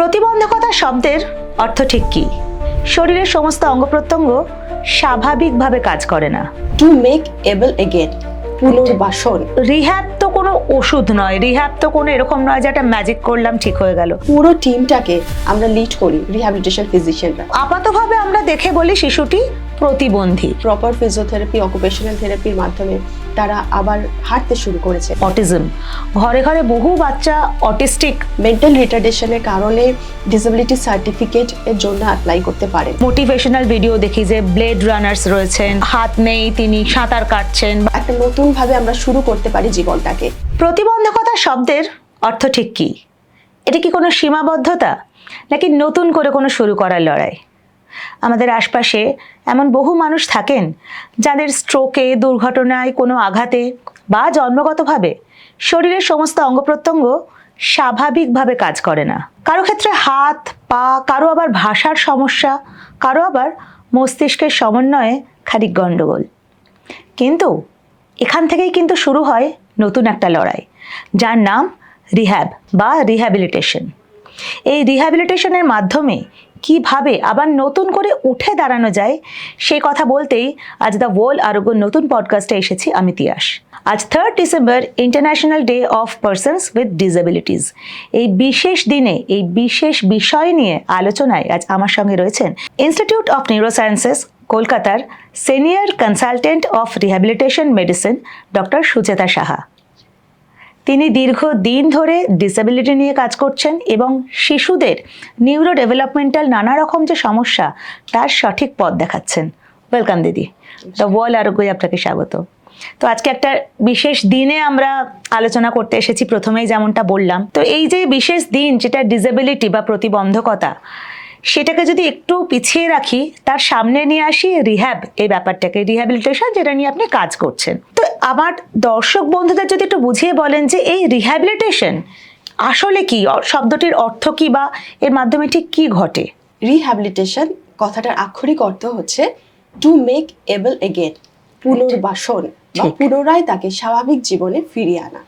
প্রতিবন্ধকতা শব্দের অর্থ ঠিক কি? শরীরের সমস্ত অঙ্গ প্রত্যঙ্গ স্বাভাবিকভাবে কাজ করে না। টু মেক এবল এগেন পুনর্বাসন। রিহ্যাব তো কোনো ওষুধ নয় রিহ্যাব তো কোনো এরকম নয় যে একটা ম্যাজিক করলাম ঠিক হয়ে গেল। পুরো টিমটাকে আমরা লিড করি রিহ্যাবিলিটেশন ফিজিশিয়ানরা আপাতভাবে আমরা দেখে বলি শিশুটি প্রতিবন্ধী। প্রপার ফিজিওথেরাপি অকুপেশনাল থেরাপির মাধ্যমে তারা আবার হাঁটতে শুরু করেছে। অটিজম ঘরে ঘরে বহু বাচ্চা অটিস্টিক মেন্টাল রিটার্ডেশনের কারণে ডিসেবিলিটি সার্টিফিকেট এর জন্য অ্যাপ্লাই করতে পারে মোটিভেশনাল ভিডিও দেখি যে ব্লেড রানার্স রয়েছেন হাত নেই তিনি সাঁতার কাটছেন। একটা নতুন ভাবে আমরা শুরু করতে পারি জীবনটাকে। প্রতিবন্ধকতা শব্দের অর্থ ঠিক কি? এটা কি কোনো সীমাবদ্ধতা নাকি নতুন করে কোনো শুরু করার লড়াই? আমাদের আশপাশে এমন বহু মানুষ থাকেন যাদের স্ট্রোকে, দুর্ঘটনায় কোনো আঘাতে বা জন্মগতভাবে শরীরের সমস্ত অঙ্গ প্রত্যঙ্গ স্বাভাবিকভাবে কাজ করে না। কারও ক্ষেত্রে হাত, পা, কারও আবার ভাষার সমস্যা, কারও আবার মস্তিষ্কের সমন্বয়ে খানিক গণ্ডগোল কিন্তু এখান থেকেই কিন্তু শুরু হয় নতুন একটা লড়াই, যার নাম রিহ্যাব বা রিহ্যাবিলিটেশন। এই রিহ্যাবিলিটেশনের মাধ্যমে কীভাবে আবার নতুন করে উঠে দাঁড়ানো যায় সেই কথা বলতেই আজ দ্য ওয়ার্ল্ড আরোগ্য নতুন পডকাস্টে এসেছি আমি তিয়াস। আজ third December international day of persons with disabilities এই বিশেষ দিনে, এই বিশেষ বিষয় নিয়ে আলোচনায় আজ আমার সঙ্গে রয়েছেন ইনস্টিটিউট অফ নিউরোসায়েন্সেস কলকাতার senior consultant of rehabilitation medicine doctor Sucheta Saha. তিনি দীর্ঘ দিন ধরে ডিসেবিলিটি নিয়ে কাজ করছেন এবং শিশুদের নিউরো ডেভেলপমেন্টাল নানা রকম যে সমস্যা, তার সঠিক পথ দেখাচ্ছেন। ওয়েলকাম দিদি। দ্য ওয়ার্ল্ড আরোগ্যই আপনাকে স্বাগত। তো আজকে একটা বিশেষ দিনে আমরা আলোচনা করতে এসেছি। প্রথমেই যেমনটা বললাম, তো এই যে বিশেষ দিন, যেটা ডিসেবিলিটি বা প্রতিবন্ধকতা সেটাকে যদি একটু পিছিয়ে রাখি তার সামনে নিয়ে আসি রিহ্যাব এই ব্যাপারটাকে রিহ্যাবিলিটেশন যেটা নিয়ে আপনি কাজ করছেন। তো আমার দর্শক বন্ধুদের যদি একটু বুঝিয়ে বলেন যে এই রিহ্যাবিলিটেশন আসলে কি? শব্দটির অর্থ কি বা এর মাধ্যমে ঠিক কি ঘটে? রিহ্যাবিলিটেশন কথাটার আক্ষরিক অর্থ হচ্ছে টু মেক এবল এগেন পুনর্বাসন বা পুনরায় তাকে স্বাভাবিক জীবনে ফিরিয়ে আনা।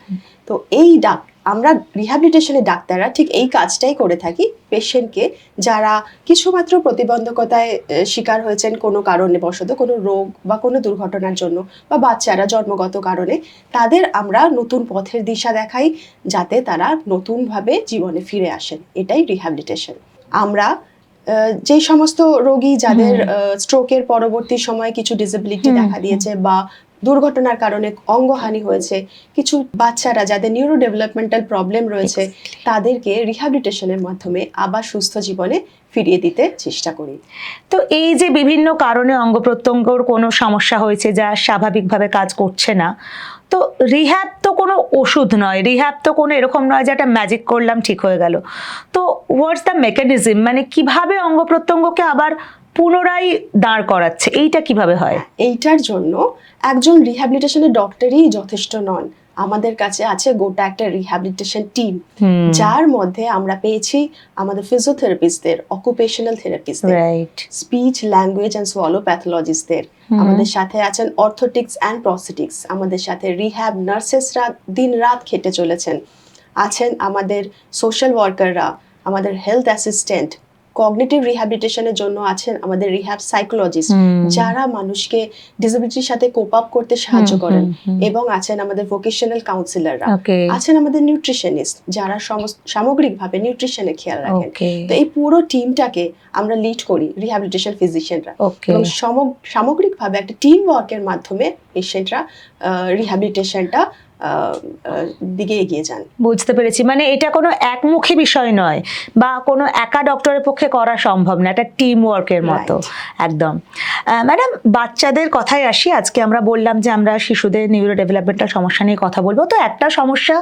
তো এই ডাক আমরা রিহ্যাবিলিটেশনের ডাক্তাররা ঠিক এই কাজটাই করে থাকি পেশেন্টকে যারা কিছুমাত্র প্রতিবন্ধকতায় শিকার হয়েছেন কোনো কারণে বশত কোনো রোগ বা কোনো দুর্ঘটনার জন্য বা বাচ্চারা জন্মগত কারণে তাদের আমরা নতুন পথের দিশা দেখাই যাতে তারা নতুনভাবে জীবনে ফিরে আসেন। এটাই রিহ্যাবিলিটেশন আমরা যে সমস্ত রোগী যাদের স্ট্রোকের পরবর্তী সময়ে কিছু ডিসেবিলিটি দেখা দিয়েছে বা দুর্ঘটনার কারণে অঙ্গহানি হয়েছে। কিছু বাচ্চারা যাদের নিউরো ডেভেলপমেন্টাল প্রবলেম রয়েছে তাদেরকে রিহ্যাবিলিটেশনের মাধ্যমে আবার সুস্থ জীবনে ফিরিয়ে দিতে চেষ্টা করি। তো এই যে বিভিন্ন কারণে অঙ্গ প্রত্যঙ্গর কোনো সমস্যা হয়েছে যা স্বাভাবিকভাবে কাজ করছে না তো রিহ্যাব তো কোনো ওষুধ নয় রিহ্যাব তো কোনো এরকম নয় যে একটা ম্যাজিক করলাম ঠিক হয়ে গেল। তো হোয়াটস দ্য মেকানিজম মানে কীভাবে অঙ্গ প্রত্যঙ্গকে আবার পুনরায় দাঁড় করাচ্ছে এইটা কীভাবে হয়? এইটার জন্য একজন রিহ্যাবিলিটেশনের ডক্টরই যথেষ্ট নন। আমাদের কাছে আছে গোটা একটা রিহ্যাবিলিটেশন টিম যার মধ্যে আমরা পেয়েছি আমাদের ফিজিওথেরাপিস্টদের occupational থেরাপিস্টদের right speech language and swallow প্যাথোলজিস্টদের আমাদের সাথে আছেন অর্থোটিক্স অ্যান্ড প্রস্থেটিক্স আমাদের সাথে রিহ্যাব নার্সেসরা দিন রাত খেটে চলেছেন। আছেন আমাদের সোশ্যাল ওয়ার্কাররা আমাদের হেলথ অ্যাসিস্ট্যান্ট কগনিটিভ রিহ্যাবিলিটেশনের জন্য আছেন আমাদের রিহ্যাব সাইকোলজিস্ট যারা মানুষকে ডিসেবিলিটির সাথে কোপ আপ করতে সাহায্য করেন। এবং আছেন আমাদের ভোকেশনাল কাউন্সিলররা আছেন আমাদের নিউট্রিশনিস্ট যারা সামগ্রিকভাবে নিউট্রিশনে খেয়াল রাখেন। তো এই পুরো টিমটাকে আমরা লিড করি রিহ্যাবিলিটেশন ফিজিশিয়ানরা এবং সমগ- সামগ্রিকভাবে একটা টিম ওয়ার্কের মাধ্যমে পেশেন্টরা রিহ্যাবিলিটেশনটা দিকে এগিয়ে যান। বুঝতে পেরেছি। মানে এটা কোনো একমুখী বিষয় নয় বা কোনো একা ডক্টরের পক্ষে করা সম্ভব না। এটা টিম ওয়ার্কের মতো। একদম। ম্যাডাম বাচ্চাদের কথায় আসি। আজকে আমরা বললাম যে আমরা শিশুদের নিউরো ডেভেলপমেন্টাল সমস্যা নিয়ে কথা বলব। তো একটা সমস্যা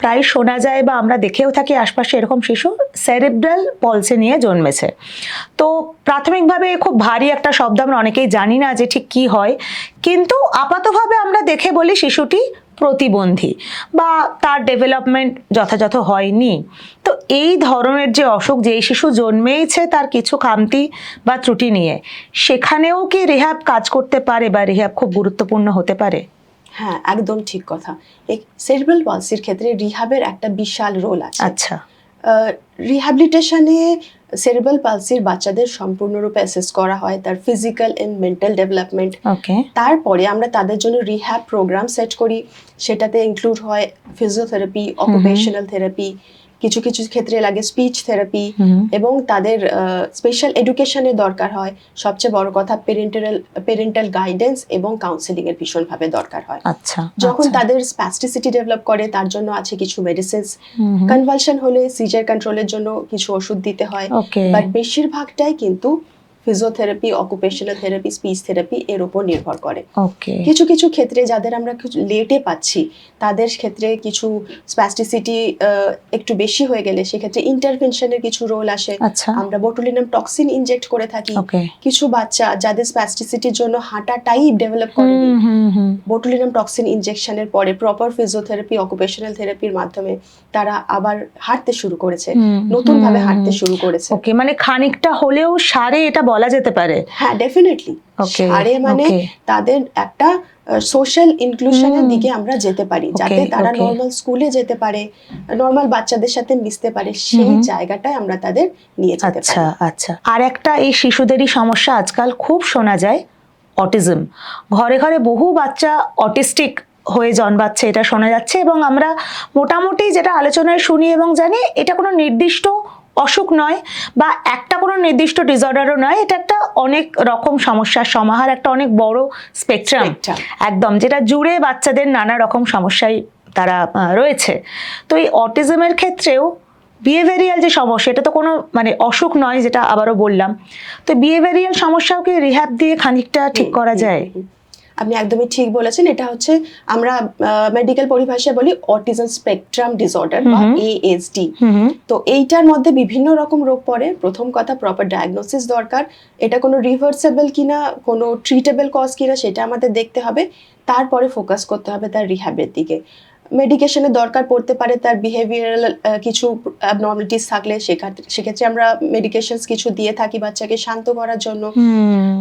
প্রায় শোনা যায় বা আমরা দেখেও থাকি আশপাশে এরকম শিশু সেরেব্রাল পলসে নিয়ে জন্মেছে। তো প্রাথমিকভাবে খুব ভারী একটা শব্দ আমরা অনেকেই জানি না যে ঠিক কি হয়। কিন্তু আপাতভাবে আমরা দেখে বলি শিশুটি প্রতিবন্ধী বা তার ডেভেলপমেন্ট যথাযথ হয়নি। তো এই ধরনের যে অসুখ যেই শিশু জন্মেইছে তার কিছু খামতি বা ত্রুটি নিয়ে সেখানেও কি রেহাব কাজ করতে পারে বা রেহাব খুব গুরুত্বপূর্ণ হতে পারে? হ্যাঁ একদম ঠিক কথা। সেরিব্রাল পলসির ক্ষেত্রে রিহাবের একটা বিশাল রোল আছে। আচ্ছা। রিহ্যাবিলিটেশনে সেরেব্রাল পালসির বাচ্চাদের সম্পূর্ণরূপে অ্যাসেস করা হয় তার ফিজিক্যাল এন্ড মেন্টাল ডেভেলপমেন্ট তারপরে আমরা তাদের জন্য রিহ্যাব প্রোগ্রাম সেট করি। সেটাতে ইনক্লুড হয় ফিজিওথেরাপি অকুপেশনাল থেরাপি কিছু কিছু ক্ষেত্রে লাগে স্পিচ থেরাপি এবং তাদের স্পেশাল এডুকেশনের দরকার হয়। সবচেয়ে বড় কথা পেরেন্টাল পেরেন্টাল গাইডেন্স এবং কাউন্সেলিং এর ভীষণভাবে দরকার হয়। আচ্ছা যখন আচ্ছা। তাদের স্প্যাস্টিসিটি ডেভেলপ করে তার জন্য আছে কিছু মেডিসিনস। কনভালশন হলে সিজার কন্ট্রোলের জন্য কিছু ওষুধ দিতে হয়। বাট বেশিরভাগটাই কিন্তু physiotherapy occupational therapy speech therapy এর উপর নির্ভর করে। কিছু কিছু ক্ষেত্রে যাদের আমরা কিছু লেটে পাচ্ছি তাদের ক্ষেত্রে কিছু স্প্যাস্টিসিটি একটু বেশি হয়ে গেলে সেক্ষেত্রে ইন্টারভেনশনের কিছু রোল আসে। আচ্ছা। আমরা বোটুলিনাম টক্সিন ইনজেক্ট করে থাকি। কিছু বাচ্চা যাদের স্প্যাস্টিসিটির জন্য হাঁটাটাই ডেভেলপ করেনি হুম হুম হুম। বোটুলিনাম টক্সিন ইনজেকশনের পরে প্রপার ফিজিওথেরাপি অকুপেশনাল থেরাপির মাধ্যমে তারা আবার হাঁটতে শুরু করেছে। নতুন ভাবে হাঁটতে শুরু করেছে। ওকে মানে খানিকটা হলেও সারে এটা বলা যেতে পারে। হ্যাঁ ডেফিনেটলি আরে মানে তাদের একটা সোশ্যাল ইনক্লুশনের। দিকে আমরা যেতে পারি যাতে তারা নর্মাল স্কুলে যেতে পারে নর্মাল বাচ্চাদের সাথে মিশতে পারে সেই হুম। জায়গাটায় আমরা তাদের নিয়ে যেতে আচ্ছা আচ্ছা। আর একটা এই শিশুদেরই সমস্যা আজকাল খুব শোনা যায় অটিজম ঘরে ঘরে বহু বাচ্চা অটিস্টিক হয়ে জন্মাচ্ছে এটা শোনা যাচ্ছে এবং আমরা মোটামুটি যেটা আলোচনায় শুনি এবং জানি এটা কোনো নির্দিষ্ট অসুখ নয় বা একটা কোনো নির্দিষ্ট ডিসঅর্ডারও নয় এটা একটা অনেক রকম সমস্যার সমাহার একটা অনেক বড় স্পেকট্রাম একদম যেটা জুড়ে বাচ্চাদের নানা রকম সমস্যায় তারা রয়েছে। তো এই অটিজমের ক্ষেত্রেও বিহেভিয়ারিয়াল যে সমস্যা এটা তো কোনো মানে অসুখ নয় যেটা আবারও বললাম। তো বিহেভিয়ারিয়াল সমস্যাও কি রিহ্যাব দিয়ে খানিকটা ঠিক করা যায়। আপনি একদমই ঠিক বলেছেন এটা হচ্ছে আমরা মেডিকেল পরিভাষায় বলি অটিজম স্পেকট্রাম ডিসঅর্ডার বা এএসডি তো এইটার মধ্যে বিভিন্ন রকম রোগ পড়ে প্রথম কথা প্রপার ডায়াগনোসিস দরকার এটা কোনো রিভার্সেবল কিনা কোনো ট্রিটেবল কজ কিনা সেটা আমাদের দেখতে হবে তারপরে ফোকাস করতে হবে তার রিহ্যাবের দিকে। মেডিকেশনের দরকার পড়তে পারে তার বিহেভিয়ারাল কিছু অ্যাবনর্মালিটিস থাকলে সেক্ষেত্রে সেক্ষেত্রে আমরা মেডিকেশনস কিছু দিয়ে থাকি বাচ্চাকে শান্ত করার জন্য।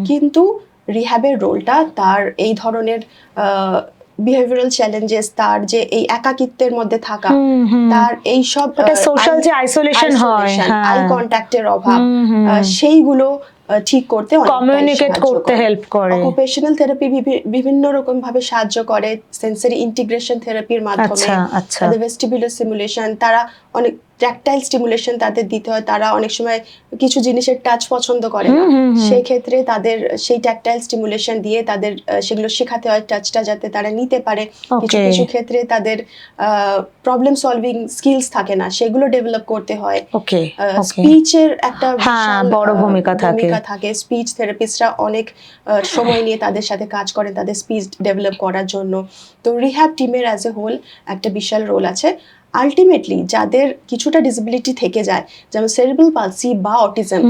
কিন্তু রিহ্যাবের রোলটা তার এই ধরনের বিহেভিয়ারাল চ্যালেঞ্জেস তার যে এই একাকিত্বের মধ্যে থাকা। তার এই সব social যে isolation হয়। আই কন্ট্যাক্টের অভাব সেইগুলো ঠিক করতে কমিউনিকেট করতে হেল্প করে অকুপেশনাল থেরাপি বিভিন্ন রকম ভাবে সাহায্য করে সেন্সরি ইন্টিগ্রেশন থেরাপির মাধ্যমে আচ্ছা আচ্ছা ভেস্টিবুলার স্টিমুলেশন তারা অনেক ট্যাকটাইল স্টিমুলেশন তাদের দিতে হয়। তারা অনেক সময় কিছু জিনিসের টাচ পছন্দ করে না। সেই ক্ষেত্রে তাদের সেই ট্যাকটাইল স্টিমুলেশন দিয়ে তাদের সেগুলো শেখাতে হয় টাচটা যাতে তারা নিতে পারে। কিছু কিছু ক্ষেত্রে তাদের প্রবলেম সলভিং স্কিলস থাকে না সেগুলো ডেভেলপ করতে হয়। স্পিচের একটা হ্যাঁ, বড় ভূমিকা থাকে। ভূমিকা থাকে। স্পিচ থেরাপিস্টরা অনেক সময় নিয়ে তাদের সাথে কাজ করে তাদের স্পিচ ডেভেলপ করার জন্য। তো রিহ্যাব টিমের অ্যাজ এ হোল একটা বিশাল রোল আছে। আলটিমেটলি যাদের কিছুটা ডিসেবিলিটি থেকে যায় যেমন সেরিব্রাল পালসি বা অটিজম।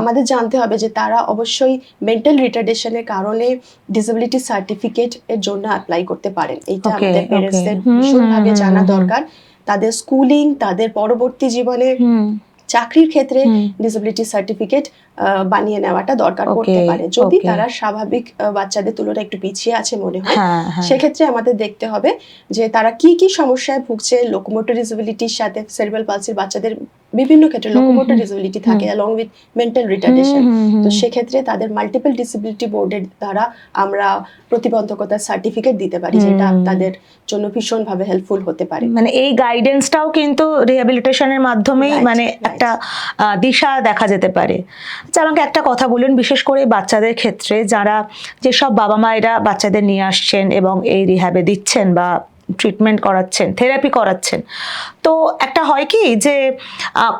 আমাদের জানতে হবে যে তারা অবশ্যই মেন্টাল রিটার্ডেশনের কারণে ডিসেবিলিটি সার্টিফিকেট এর জন্য অ্যাপ্লাই করতে পারেন এইটা আমাদের. প্যারেন্টসদের ভীষণভাবে জানা। দরকার তাদের স্কুলিং তাদের পরবর্তী জীবনে চাকরির ক্ষেত্রে। ডিসেবিলিটি সার্টিফিকেট বানিয়ে নেওয়াটা দরকার করতে পারে। যদি তারা স্বাভাবিক বাচ্চাদের তুলনায় একটু পিছিয়ে আছে মনে হয় হ্যাঁ হ্যাঁ। সেক্ষেত্রে আমাদের দেখতে হবে যে তারা কি কি সমস্যায় ভুগছে লোকোমোটর ডিসেবিলিটির সাথে সেরিব্রাল পালসির বাচ্চাদের বিভিন্ন ক্ষেত্রে লোকোমোটর ডিসেবিলিটি থাকে অ্যালং উইথ মেন্টাল রিটার্ডেশন। তো সেক্ষেত্রে তাদের মাল্টিপল ডিসেবিলিটি বোর্ডের দ্বারা আমরা প্রতিবন্ধকতার সার্টিফিকেট দিতে পারি যেটা তাদের জন্য ভীষণভাবে হেল্পফুল হতে পারে। মানে এই গাইডেন্সটাও কিন্তু রিহ্যাবিলিটেশনের মাধ্যমেই মানে একটা দিশা দেখা যেতে পারে। আচ্ছা আমাকে একটা কথা বলুন বিশেষ করে বাচ্চাদের ক্ষেত্রে যারা যেসব বাবা মায়েরা বাচ্চাদের নিয়ে আসছেন এবং এই রিহ্যাবে দিচ্ছেন বা ট্রিটমেন্ট করাচ্ছেন থেরাপি করাচ্ছেন। তো একটা হয় কি যে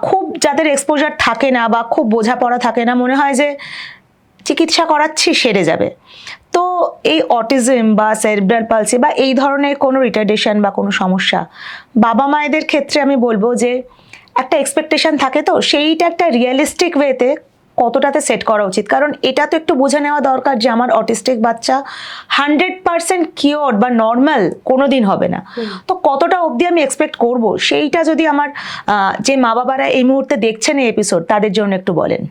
খুব যাদের এক্সপোজার থাকে না বা খুব বোঝাপড়া থাকে না, মনে হয় যে চিকিৎসা করাচ্ছি, সেরে যাবে। তো এই অটিজম বা সেরিব্রাল পালসি বা এই ধরনের কোনো রিটার্ডেশন বা কোনো সমস্যা, বাবা মায়েদের ক্ষেত্রে আমি বলব যে একটা এক্সপেকটেশন থাকে তো, সেইটা একটা রিয়েলিস্টিক ওয়েতে কতটাতে সেট করা উচিত? কারণ এটা তো একটু বুঝে নেওয়া দরকার যে আমার অটিস্টিক বাচ্চা হান্ড্রেড পার্সেন্ট কিওর বা নর্মাল কোনো দিন হবে না। তো কতটা অবধি আমি এক্সপেক্ট করব? সেইটা যদি আমার যে মা বাবারা এই মুহূর্তে দেখছেন এই এপিসোড তাদের জন্য একটু বলেন।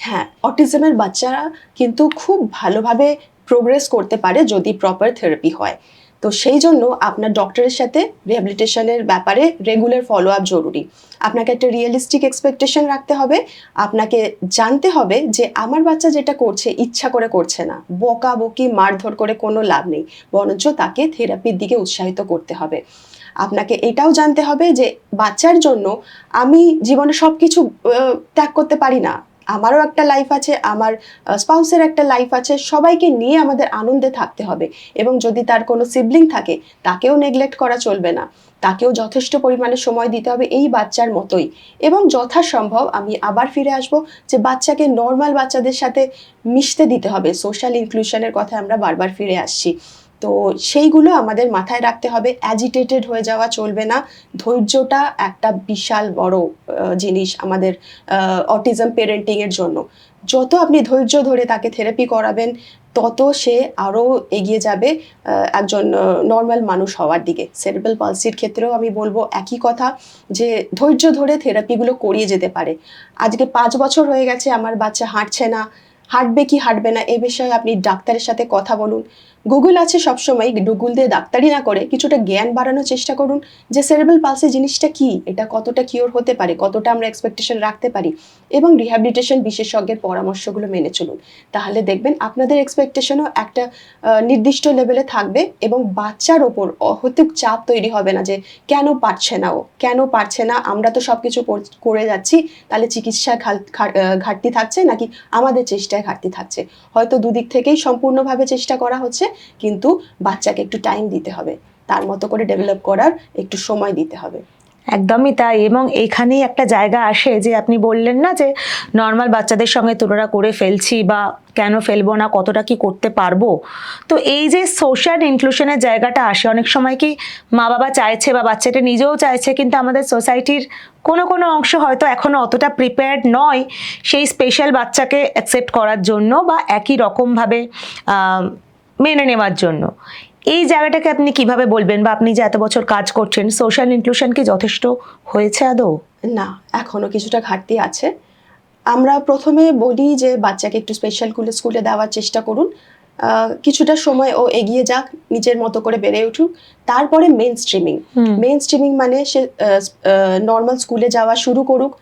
হ্যাঁ অটিজমের বাচ্চারা কিন্তু খুব ভালোভাবে প্রোগ্রেস করতে পারে যদি প্রপার থেরাপি হয়। তো সেই জন্য আপনার ডক্টরের সাথে রিহ্যাবিলিটেশনের ব্যাপারে রেগুলার ফলো আপ জরুরি। আপনাকে একটা রিয়েলিস্টিক এক্সপেকটেশন রাখতে হবে। আপনাকে জানতে হবে যে আমার বাচ্চা যেটা করছে, ইচ্ছা করে করছে না। বকা বকি মারধর করে কোনো লাভ নেই। বরঞ্চ তাকে থেরাপির দিকে উৎসাহিত করতে হবে। আপনাকে এটাও জানতে হবে যে বাচ্চার জন্য আমি জীবনে সব কিছু ত্যাগ করতে পারি না। আমারও একটা লাইফ আছে, আমার স্পাউসের একটা লাইফ আছে, সবাইকে নিয়ে আমাদের আনন্দে থাকতে হবে। এবং যদি তার কোনো সিবলিং থাকে, তাকেও নেগলেক্ট করা চলবে না। তাকেও যথেষ্ট পরিমাণে সময় দিতে হবে এই বাচ্চার মতোই। এবং যথাসম্ভব আমি আবার ফিরে আসব যে বাচ্চাকে নর্মাল বাচ্চাদের সাথে মিশতে দিতে হবে। সোশ্যাল ইনক্লুশনের কথা আমরা বারবার ফিরে আসছি। তো সেইগুলো আমাদের মাথায় রাখতে হবে। অ্যাজিটেটেড হয়ে যাওয়া চলবে না। ধৈর্যটা একটা বিশাল বড় জিনিস আমাদের অটিজম পেরেন্টিংয়ের জন্য। যত আপনি ধৈর্য ধরে তাকে থেরাপি করাবেন, তত সে আরও এগিয়ে যাবে একজন নর্মাল মানুষ হওয়ার দিকে। সেরেব্রাল পালসির ক্ষেত্রেও আমি বলব একই কথা যে, ধৈর্য ধরে থেরাপিগুলো করিয়ে যেতে পারে। আজকে পাঁচ বছর হয়ে গেছে, আমার বাচ্চা হাঁটছে না। হাঁটবে কি হাঁটবে না, এ বিষয়ে আপনি ডাক্তারের সাথে কথা বলুন। গুগল আছে সবসময় গুগল দিয়ে ডাক্তারি না করে কিছুটা জ্ঞান বাড়ানোর চেষ্টা করুন যে সেরেব্রাল পালসি জিনিসটা কি এটা কতটা কিওর হতে পারে কতটা আমরা এক্সপেকটেশন রাখতে পারি এবং রিহ্যাবিলিটেশন বিশেষজ্ঞের পরামর্শগুলো মেনে চলুন। তাহলে দেখবেন আপনাদের এক্সপেকটেশনও একটা নির্দিষ্ট লেভেলে থাকবে এবং বাচ্চার ওপর অহেতুক চাপ তৈরি হবে না যে কেন পারছে না ও কেন পারছে না আমরা তো সব কিছু করে যাচ্ছি তাহলে আহ, ঘাটতি থাকছে নাকি আমাদের চেষ্টায় ঘাটতি থাকছে? হয়তো দুদিক থেকেই সম্পূর্ণভাবে চেষ্টা করা হচ্ছে কিন্তু বাচ্চাকে একটু টাইম দিতে হবে। তার মতো করে ডেভেলপ করার একটু সময় দিতে হবে। একদমই তাই এবং এখানেই একটা জায়গা আসে যে আপনি বললেন না যে নর্মাল বাচ্চাদের সঙ্গে তুলনা করে ফেলছি বা কেন ফেলব না, কতটা কি করতে পারব? তো এই যে সোশ্যাল ইনক্লুশনের জায়গাটা আসে, অনেক সময় কি মা বাবা চাইছে বা বাচ্চাটা নিজেও চাইছে, কিন্তু আমাদের সোসাইটির কোনো কোনো অংশ হয়তো এখনও অতটা প্রিপেয়ার্ড নয় সেই স্পেশাল বাচ্চাকে অ্যাকসেপ্ট করার জন্য বা একই রকমভাবে মেনে নেওয়ার জন্য। এই জায়গাটাকে আপনি কীভাবে বলবেন বা আপনি যে এত বছর কাজ করছেন সোশ্যাল ইনক্লুশন কি যথেষ্ট হয়েছে আদৌ? না এখনও কিছুটা ঘাটতি আছে। আমরা প্রথমে বলি যে বাচ্চাকে একটু স্পেশাল স্কুলে স্কুলে দেওয়ার চেষ্টা করুন। কিছুটা সময় ও এগিয়ে যাক নিজের মতো করে বেড়ে উঠুক। তারপরে মেন স্ট্রিমিং। মেন স্ট্রিমিং মানে সে নর্মাল স্কুলে যাওয়া শুরু করুক।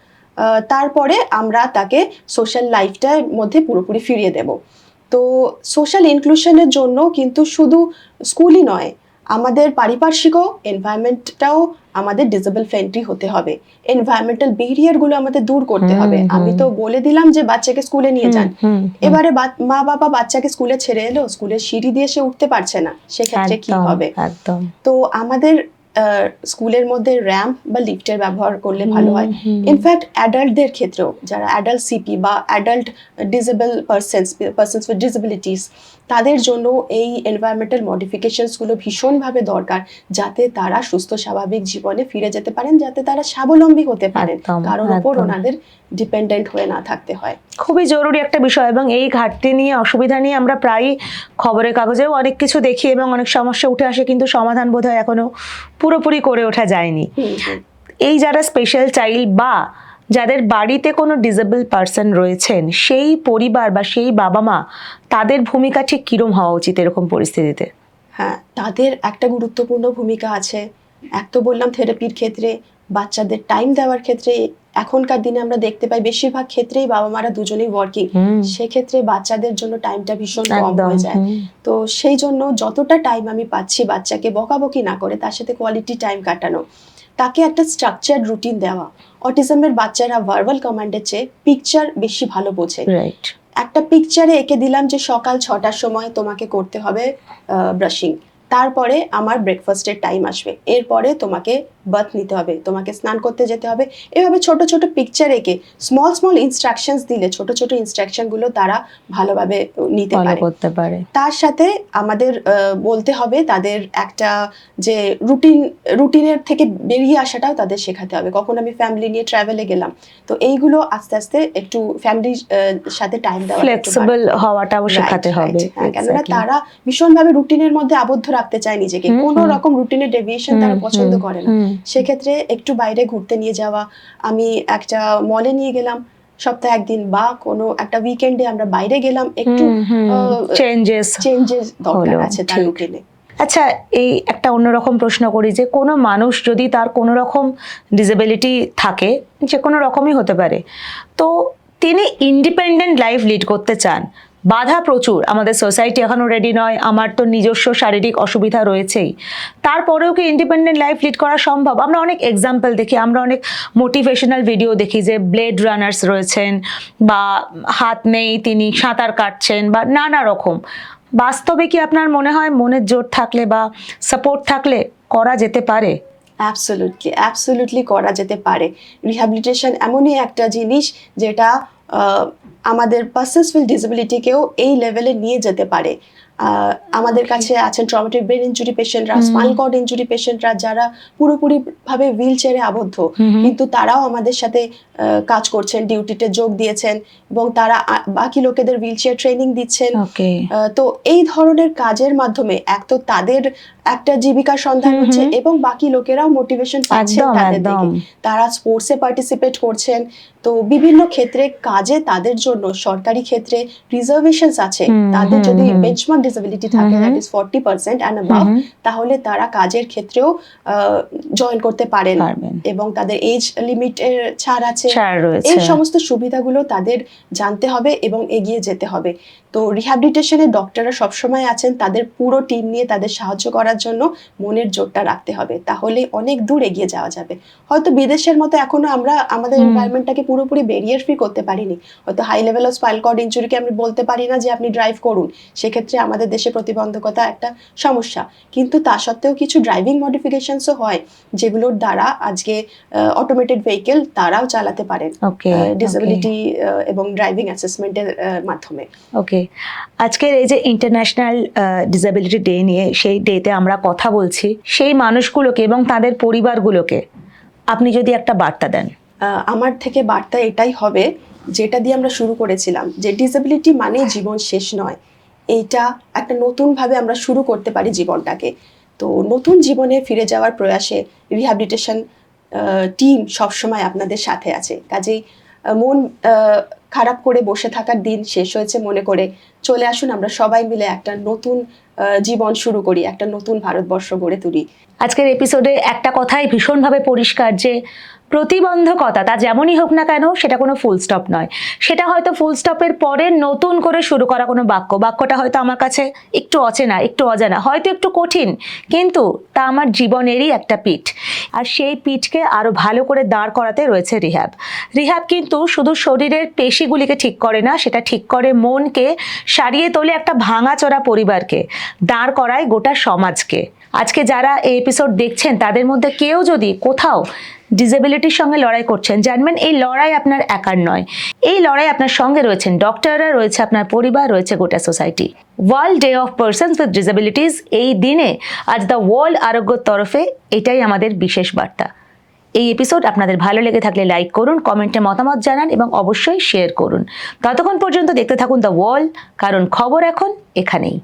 তারপরে আমরা তাকে সোশ্যাল লাইফটার মধ্যে পুরোপুরি ফিরিয়ে দেব। তো সোশ্যাল ইনক্লুশনের জন্য কিন্তু শুধু স্কুলই নয় আমাদের পারিপার্শ্বিকও এনভায়রনমেন্টটাও আমাদের ডিজেবল ফ্রেন্ডলি হতে হবে। এনভায়রনমেন্টাল ব্যারিয়ারগুলো আমাদের দূর করতে হবে। আমি তো বলে দিলাম যে বাচ্চাকে স্কুলে নিয়ে যান। এবারে মা বাবা বাচ্চাকে স্কুলে ছেড়ে এলো স্কুলের সিঁড়ি দিয়ে সে উঠতে পারছে না। সেক্ষেত্রে কি হবে? তো আমাদের স্কুলের মধ্যে র্যাম্প বা লিফটের ব্যবহার করলে ভালো হয়। ইনফ্যাক্ট অ্যাডাল্টদের ক্ষেত্রেও যারা অ্যাডাল্ট সিপি বা adult disable persons persons with disabilities তাদের জন্য এই এনভায়রনমেন্টাল মডিফিকেশনসগুলো ভীষণভাবে দরকার যাতে তারা সুস্থ স্বাভাবিক জীবনে ফিরে যেতে পারেন যাতে তারা স্বাবলম্বী হতে পারেন কারোর উপর ওনাদের ডিপেন্ডেন্ট হয়ে না থাকতে হয়। খুবই জরুরি একটা বিষয় এবং এই ঘাটতি নিয়ে অসুবিধা নিয়ে আমরা প্রায়ই খবরের কাগজেও অনেক কিছু দেখি এবং অনেক সমস্যা উঠে আসে কিন্তু সমাধান বোধহয় এখনও পুরোপুরি করে ওঠা যায়নি। এই যারা স্পেশাল চাইল্ড বা যাদের বাড়িতে কোনো ডিজেবল পার্সন রয়েছেন সেই পরিবার বা সেই বাবা মা তাদের ভূমিকা ঠিক কিরম হওয়া উচিত এরকম পরিস্থিতিতে? হ্যাঁ তাদের একটা গুরুত্বপূর্ণ ভূমিকা আছে। এক তো বললাম থেরাপির ক্ষেত্রে বাচ্চাদের টাইম দেওয়ার ক্ষেত্রে এখনকার দিনে আমরা দেখতে পাই বেশিরভাগ ক্ষেত্রেই বাবা মারা দুজনেই ওয়ার্কিং সেক্ষেত্রে বাচ্চাদের জন্য টাইমটা ভীষণ কম হয়ে যায়। তো সেই জন্য যতটা টাইম আমি পাচ্ছি বাচ্চাকে বকাবকি না করে তার সাথে কোয়ালিটি টাইম কাটানো। তাকে একটা স্ট্রাকচার রুটিন দেওয়া। অটিজমের বাচ্চারা ভার্বাল কমান্ডের চেয়ে পিকচার বেশি ভালো বোঝে। রাইট একটা পিকচারে এঁকে দিলাম যে সকাল ছটার সময় তোমাকে করতে হবে ব্রাশিং তারপরে আমার ব্রেকফাস্টের টাইম আসবে। এরপরে তোমাকে বাথ নিতে হবে তোমাকে স্নান করতে যেতে হবে। এভাবে ছোট ছোট পিকচার এঁকে স্মল স্মল ইনস্ট্রাকশনস দিলে ছোট ছোট ইনস্ট্রাকশনগুলো তারা ভালোভাবে নিতে পারে। করতে পারে। তার সাথে আমাদের বলতে হবে তাদের একটা যে রুটিন রুটিনের থেকে বেরিয়ে আসাটাও তাদের শেখাতে হবে। কখন আমি ফ্যামিলি নিয়ে ট্রাভেলে গেলাম। তো এইগুলো আস্তে আস্তে একটু ফ্যামিলির সাথে টাইম দেওয়া ফ্লেক্সিবল হওয়াটাও শেখাতে হবে। হ্যাঁ, কেননা তারা ভীষণভাবে রুটিনের মধ্যে আবদ্ধ রাখতে চায় নিজেকে। কোনো রকম রুটিনের ডেভিয়েশন তারা পছন্দ করে না। সেক্ষেত্রে একটু বাইরে ঘুরতে নিয়ে যাওয়া। আমি একটা মলে নিয়ে গেলাম। সপ্তাহে একদিন বা কোনো একটা উইকেন্ডে আমরা বাইরে গেলাম। একটু চেঞ্জেস চেঞ্জেস দরকার আছে তার। রুটিনে আচ্ছা এই একটা অন্যরকম প্রশ্ন করি যে কোনো মানুষ যদি তার কোনো রকম ডিসেবিলিটি থাকে যে কোনো রকমই হতে পারে তো তিনি ইন্ডিপেন্ডেন্ট লাইফ লিড করতে চান বাধা প্রচুর। আমাদের সোসাইটি এখনও রেডি নয়। আমার তো নিজস্ব শারীরিক অসুবিধা রয়েছেই। তারপরেও কি ইন্ডিপেন্ডেন্ট লাইফ লিড করা সম্ভব? আমরা অনেক এক্সাম্পল দেখি। আমরা অনেক মোটিভেশনাল ভিডিও দেখি যে ব্লেড রানার্স রয়েছেন বা হাত নেই, তিনি সাঁতার কাটছেন বা নানা রকম। বাস্তবে কি আপনার মনে হয় মনের জোর থাকলে বা সাপোর্ট থাকলে করা যেতে পারে? অ্যাবসোলুটলি অ্যাবসোলুটলি করা যেতে পারে। রিহ্যাবিলিটেশন এমনই একটা জিনিস যেটা আমাদের পার্সেসফুল ডিসেবিলিটিকেও এই লেভেলে নিয়ে যেতে পারে। আমাদের কাছে আছেন ট্রমেটিক ব্রেন ইঞ্জুরি পেশেন্টরা স্পাইন কর্ড ইঞ্জুরি পেশেন্টরা যারা পুরোপুরি ভাবে হুইল চেয়ারে আবদ্ধ কিন্তু তারাও আমাদের সাথে কাজ করছেন ডিউটিতে যোগ দিয়েছেন এবং তারা বাকি লোকেদের হুইল চেয়ার ট্রেনিং দিচ্ছেন তো এই ধরনের কাজের মাধ্যমে এক তো তাদের একটা জীবিকার সন্ধান হচ্ছে এবং বাকি লোকেরাও মোটিভেশন একদম, তাদের। থেকে তারা স্পোর্টসে পার্টিসিপেট করছেন। তো বিভিন্ন ক্ষেত্রে কাজে তাদের জন্য সরকারি ক্ষেত্রে রিজার্ভেশনস আছে। তাদের যদি বেঞ্চমার্ক ডিসেবিলিটি থাকে that is forty percent and above তাহলে তারা কাজের ক্ষেত্রেও জয়েন করতে পারেন এবং তাদের এজ লিমিটের ছাড় আছে। এই সমস্ত সুবিধাগুলো তাদের জানতে হবে এবং এগিয়ে যেতে হবে। তো রিহ্যাবিলিটেশনে ডক্টররা সবসময় আছেন তাদের পুরো টিম নিয়ে তাদের সাহায্য করার জন্য মনের জোরটা রাখতে হবে। তাহলে অনেক দূর এগিয়ে যাওয়া যাবে। হয়তো বিদেশের মতো এখনও আমরা আমাদের। এনভায়রনমেন্টটাকে পুরোপুরি ব্যারিয়ার ফ্রি করতে পারিনি। হয়তো high level of spinal cord ইঞ্জুরিকে আমি বলতে পারি না যে আপনি ড্রাইভ করুন। সেক্ষেত্রে আমাদের দেশে প্রতিবন্ধকতা একটা সমস্যা। কিন্তু তা সত্ত্বেও কিছু ড্রাইভিং মডিফিকেশনসও হয় যেগুলোর দ্বারা আজকে অটোমেটেড ভেহিকেল তারাও চালাতে পারেন। ডিসেবিলিটি এবং ড্রাইভিং অ্যাসেসমেন্টের মাধ্যমে। ওকে আজকের এই যে ইন্টারন্যাশনাল ডিসেবিলিটি ডে নিয়ে সেই ডেতে আমরা কথা বলছি সেই মানুষগুলোকে এবং তাদের পরিবারগুলোকে আপনি যদি একটা বার্তা দেন। আমার থেকে বার্তা এটাই হবে যেটা দিয়ে আমরা শুরু করেছিলাম যে ডিসেবিলিটি মানে জীবন শেষ নয়। এইটা একটা নতুনভাবে আমরা শুরু করতে পারি জীবনটাকে। তো নতুন জীবনে ফিরে যাওয়ার প্রয়াসে রিহ্যাবিলিটেশন টিম সবসময় আপনাদের সাথে আছে। কাজেই মন খারাপ করে বসে থাকার দিন শেষ হয়েছে মনে করে। চলে আসুন আমরা সবাই মিলে একটা নতুন জীবন শুরু করি, একটা নতুন ভারতবর্ষ গড়ে তুলি। আজকের এপিসোডে একটা কথাই ভীষণভাবে পরিষ্কার যে, প্রতিবন্ধকতা, তা যেমনই হোক না কেন, সেটা কোনো ফুল স্টপ নয়। সেটা হয়তো ফুল স্টপের পরে নতুন করে শুরু করা কোনো বাক্য। বাক্যটা হয়তো আমার কাছে একটু অচেনা, একটু অজানা, হয়তো একটু কঠিন, কিন্তু তা আমার জীবনেরই একটা পিঠ। আর সেই পিঠকে আরও ভালো করে দাঁড় করাতে রয়েছে রিহ্যাব। রিহ্যাব কিন্তু শুধু শরীরের পেশিগুলিকে ঠিক করে না, সেটা ঠিক করে মনকে সারিয়ে তোলে একটা ভাঙাচোরা পরিবারকে। দাঁড় করায় গোটা সমাজকে। আজকে যারা এই এপিসোড দেখছেন, তাদের মধ্যে কেউ যদি কোথাও ডিসেবিলিটির সঙ্গে লড়াই করছেন, জানবেন এই লড়াই আপনার একার নয়। এই লড়াই আপনার সঙ্গে রয়েছেন ডক্টররা রয়েছে আপনার পরিবার, রয়েছে গোটা society world day of persons with disabilities এই দিনে আজ দ্য ওয়ার্ল্ড আরোগ্যর তরফে এটাই আমাদের বিশেষ বার্তা। এই এপিসোড আপনাদের ভালো লেগে থাকলে লাইক করুন কমেন্টে মতামত জানান এবং অবশ্যই শেয়ার করুন। ততক্ষণ পর্যন্ত দেখতে থাকুন দ্য ওয়ার্ল্ড কারণ খবর এখন এখানেই।